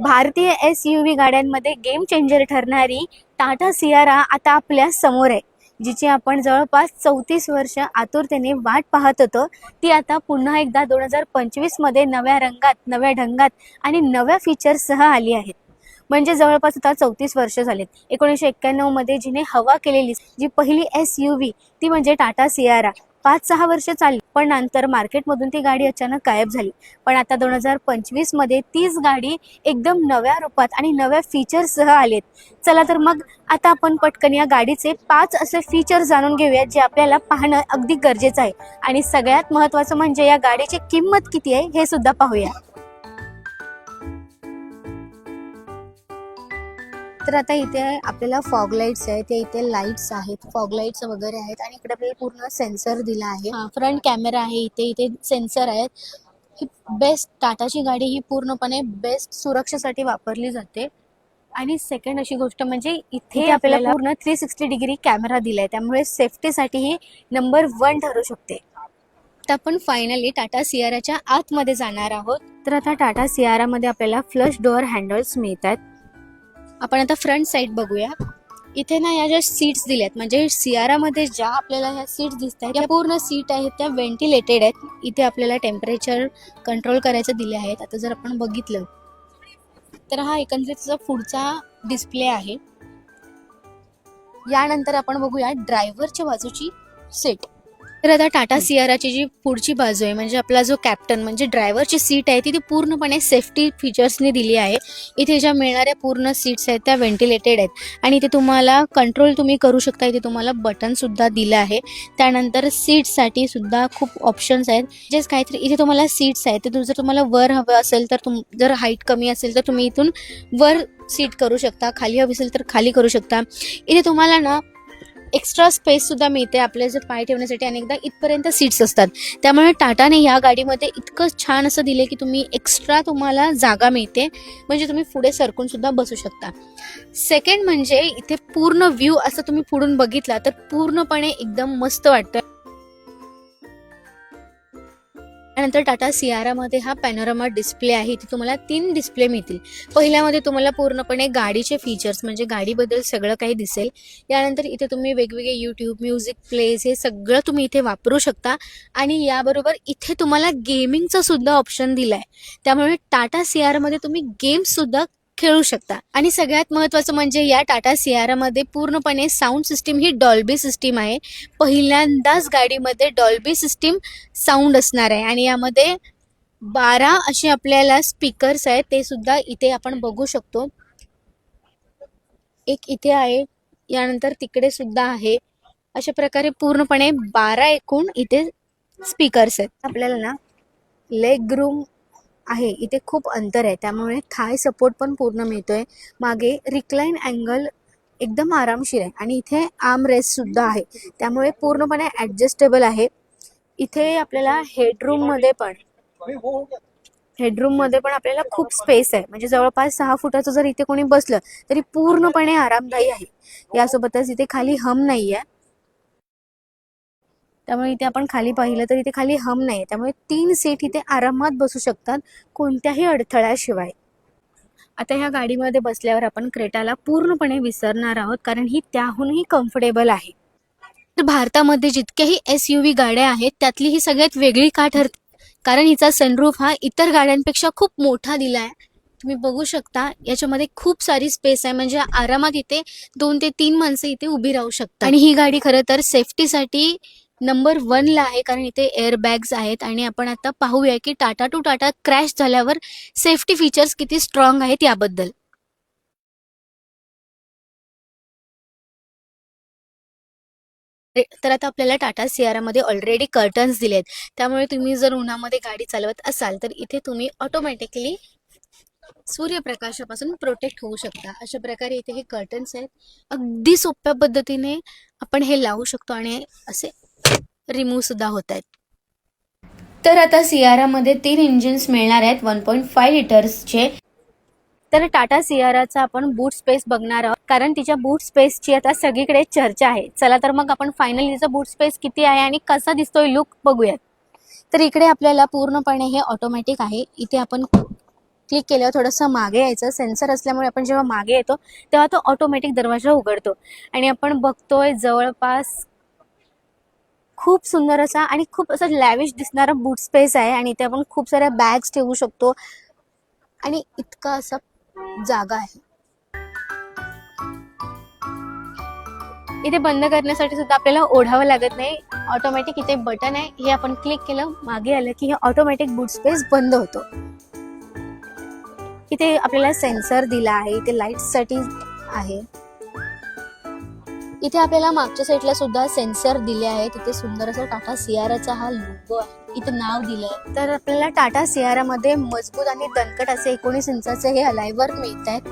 भारतीय S U V गाड्यांमध्ये game changer ठरणारी टाटा सियारा आता आपल्यासमोर आहे. जिची आपण जवळपास चौतीस वर्ष आतुरतेने वाट पाहत होतो ती आता पुन्हा एकदा दोन हजार पंचवीसमध्ये नव्या रंगात नव्या ढंगात आणि नव्या फीचर्ससह आली आहेत म्हणजे जवळपास आता चौतीस वर्ष झालेत. एकोणीसशे एक्क्याण्णवमध्ये जिने हवा केलेली जी पहिली एस यू व्ही ती म्हणजे टाटा सियारा पाच सहा वर्ष चालली. पण नंतर मार्केटमधून ती गाडी अचानक गायब झाली. पण आता दोन हजार पंचवीसमध्ये तीच गाडी एकदम नव्या रूपात आणि नव्या फीचर्ससह आलेत. चला तर मग आता आपण पटकन या गाडीचे पाच असे फीचर जाणून घेऊयात जे आपल्याला पाहणं अगदी गरजेचं आहे. आणि सगळ्यात महत्त्वाचं म्हणजे या गाडीची किंमत किती आहे हे सुद्धा पाहूया. तर आता इथे आपल्याला फॉग लाईट्स आहेत ते इथे लाईट्स आहेत फॉग लाईट्स वगैरे आहेत आणि इकडे आपल्याला पूर्ण सेन्सर दिला आहे. फ्रंट कॅमेरा आहे इथे इथे सेन्सर आहेत. ही बेस्ट टाटाची गाडी ही पूर्णपणे बेस्ट सुरक्षेसाठी वापरली जाते. आणि सेकंड अशी गोष्ट म्हणजे इथे आपल्याला पूर्ण थ्री सिक्स्टी डिग्री कॅमेरा दिलाय. त्यामुळे सेफ्टीसाठी ही नंबर वन ठरू शकते. तर आपण फायनली टाटा सियाराच्या आतमध्ये जाणार आहोत. तर आता टाटा सियारामध्ये आपल्याला फ्लश डोअर हँडल्स मिळतात आपण आता फ्रंट साईड बघूया. इथे ना या ज्या सीट्स दिल्यात म्हणजे सियारामध्ये ज्या आपल्याला ह्या सीट्स दिसत आहेत त्या पूर्ण सीट आहेत त्या व्हेंटिलेटेड आहेत. इथे आपल्याला टेम्परेचर कंट्रोल करायचं दिले आहेत. आता जर आपण बघितलं तर हा एकंदरीतचा पुढचा डिस्प्ले आहे यानंतर आपण बघूया ड्रायव्हरच्या बाजूची सीट तर आता टाटा सियाराची जी पुढची बाजू आहे म्हणजे आपला जो कॅप्टन म्हणजे ड्रायव्हरची सीट आहे ती ती पूर्णपणे सेफ्टी फीचर्सनी दिली आहे. इथे ज्या मिळणाऱ्या पूर्ण सीट्स आहेत त्या व्हेंटिलेटेड आहेत. आणि इथे तुम्हाला कंट्रोल तुम्ही करू शकता इथे तुम्हाला बटन सुद्धा दिलं आहे. त्यानंतर सीट्ससाठी सुद्धा खूप ऑप्शन्स आहेत. जे काहीतरी इथे तुम्हाला सीट्स आहेत. ते जर तुम्हाला वर हवं असेल तर तुम जर हाईट कमी असेल तर तुम्ही इथून वर सीट करू शकता. खाली हवी असेल तर खाली करू शकता. इथे तुम्हाला ना एक्स्ट्रा स्पेस सुद्धा मिळते आपले जे पाय ठेवण्यासाठी. अनेकदा इथपर्यंत सीट्स असतात. त्यामुळे टाटाने या गाडीमध्ये इतकं छान असं दिले की तुम्ही एक्स्ट्रा तुम्हाला जागा मिळते. म्हणजे तुम्ही पुढे सरकून सुद्धा बसू शकता. सेकंड म्हणजे इथे पूर्ण व्ह्यू असं तुम्ही पुढून बघितला तर पूर्णपणे एकदम मस्त वाटतं त्यानंतर टाटा सियारामध्ये हा पॅनोरामा डिस्प्ले आहे. इथे तुम्हाला तीन डिस्प्ले मिळतील. पहिल्यामध्ये तुम्हाला पूर्णपणे गाडीचे फीचर्स म्हणजे गाडीबद्दल सगळं काही दिसेल. यानंतर इथे तुम्ही वेगवेगळे यूट्यूब म्युझिक प्लेस हे सगळं तुम्ही इथे वापरू शकता. आणि याबरोबर इथे तुम्हाला गेमिंगचा सुद्धा ऑप्शन आहे त्यामुळे टाटा सियारामध्ये तुम्ही गेम्ससुद्धा खेळू शकता. आणि सगळ्यात महत्त्वाचं म्हणजे या टाटा सियारामध्ये पूर्णपणे साऊंड सिस्टीम ही डॉल्बी सिस्टीम आहे. पहिल्यांदाच गाडीमध्ये डॉल्बी सिस्टीम साऊंड असणार आहे. आणि यामध्ये बारा असे आपल्याला स्पीकर्स आहेत. ते सुद्धा इथे आपण बघू शकतो. एक इथे आहे. यानंतर तिकडे सुद्धा आहे. अशा प्रकारे पूर्णपणे बारा एकूण इथे स्पीकर्स आहेत. आपल्याला ना लेग रूम आहे. इथे खूप अंतर आहे. त्यामुळे थाय सपोर्ट पण पूर्ण मिळतोय. मागे रिक्लाईन अँगल एकदम आरामशीर आहे. आणि इथे आर्म रेस्ट सुद्धा आहे. त्यामुळे पूर्णपणे ॲडजस्टेबल आहे. इथे आपल्याला हेडरूममध्ये पण हेडरूममध्ये पण आपल्याला खूप स्पेस आहे. म्हणजे जवळपास सहा फुटाचं जर इथे कोणी बसलं तरी पूर्णपणे आरामदायी आहे. यासोबतच इथे खाली हम नाही आहे त्यामुळे इथे आपण खाली पाहिलं तर इथे खाली हम नाही त्यामुळे तीन सीट इथे आरामात बसू शकतात कोणत्याही अडथळ्याशिवाय. आता ह्या गाडीमध्ये बसल्यावर आपण क्रेटाला पूर्णपणे विसरणार आहोत कारण ही त्याहूनही कम्फर्टेबल आहे. तर भारतामध्ये जितक्याही एस यू व्ही गाड्या आहेत त्यातली ही सगळ्यात वेगळी का ठरते. कारण हिचा सनरूफ हा इतर गाड्यांपेक्षा खूप मोठा दिला आहे तुम्ही बघू शकता याच्यामध्ये खूप सारी स्पेस आहे म्हणजे आरामात इथे दोन ते तीन माणसं इथे उभी राहू शकतात. आणि ही गाडी खरं तर सेफ्टीसाठी नंबर वनला आहे कारण इथे एअर बॅग्स आहेत आणि आपण आता पाहूया की टाटा टू टाटा क्रॅश झाल्यावर सेफ्टी फीचर्स किती स्ट्रॉंग आहेत याबद्दल. तर आता आपल्याला टाटा सियारामध्ये ऑलरेडी कर्टन्स दिले आहेत. त्यामुळे तुम्ही जर उन्हामध्ये गाडी चालवत असाल तर इथे तुम्ही ऑटोमॅटिकली सूर्यप्रकाशापासून प्रोटेक्ट होऊ शकता. अशा प्रकारे इथे हे कर्टन्स आहेत. अगदी सोप्या पद्धतीने आपण हे लावू शकतो आणि असे रिमूव्ह सुद्धा होत आहेत. तर आता सियारामध्ये तीन इंजिन्स मिळणार आहेत वन पॉईंट फाय लिटर्सचे तर टाटा सियाराचा आपण बूट स्पेस बघणार आहोत कारण तिच्या बूट स्पेसची आता सगळीकडे चर्चा आहे. चला तर मग आपण फायनली तिचा बूट स्पेस किती आहे आणि कसा दिसतोय लुक बघूयात. तर इकडे आपल्याला पूर्णपणे हे ऑटोमॅटिक आहे. इथे आपण क्लिक केल्यावर थोडंसं मागे यायचं. सेन्सर असल्यामुळे आपण जेव्हा मागे येतो तेव्हा तो ऑटोमॅटिक दरवाजा उघडतो. आणि आपण बघतोय जवळपास खूप सुंदर असा आणि खूप असं लॅविश दिसणारा बूट स्पेस आहे आणि इथे आपण खूप साऱ्या बॅग्स ठेवू शकतो. आणि इतका असा जागा आहे. इथे बंद करण्यासाठी सुद्धा आपल्याला ओढावं लागत नाही. ऑटोमॅटिक इथे बटन आहे. हे आपण क्लिक केलं मागे आलं की हे ऑटोमॅटिक बूट स्पेस बंद होतो. इथे आपल्याला सेन्सर दिला आहे. इथे लाईटसाठी आहे. इथे आपल्याला मागच्या साईडला सुद्धा सेन्सर दिले आहेत. इथे सुंदर असं टाटा सियाराचा हा लोगो आहे. इथे नाव दिलंय. तर आपल्याला टाटा सियारामध्ये मजबूत आणि दणकट असे एकोणीस इंचाचे हे अलायवर मिळत आहेत.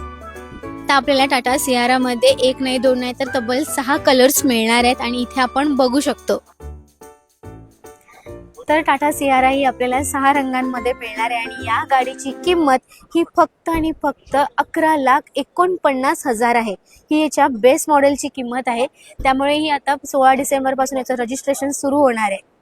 तर आपल्याला टाटा सियारामध्ये एक नाही दोन नाही तर तब्बल सहा कलर्स मिळणार आहेत आणि इथे आपण बघू शकतो. तर टाटा सियारा ही आपल्याला सहा रंगांमध्ये मिळणार आहे. आणि या गाडीची किंमत ही फक्त आणि फक्त अकरा लाख एकोणपन्नास हजार आहे. ही याच्या बेस मॉडेलची किंमत आहे. त्यामुळे ही आता सोळा डिसेंबरपासून याचं रजिस्ट्रेशन सुरू होणार आहे.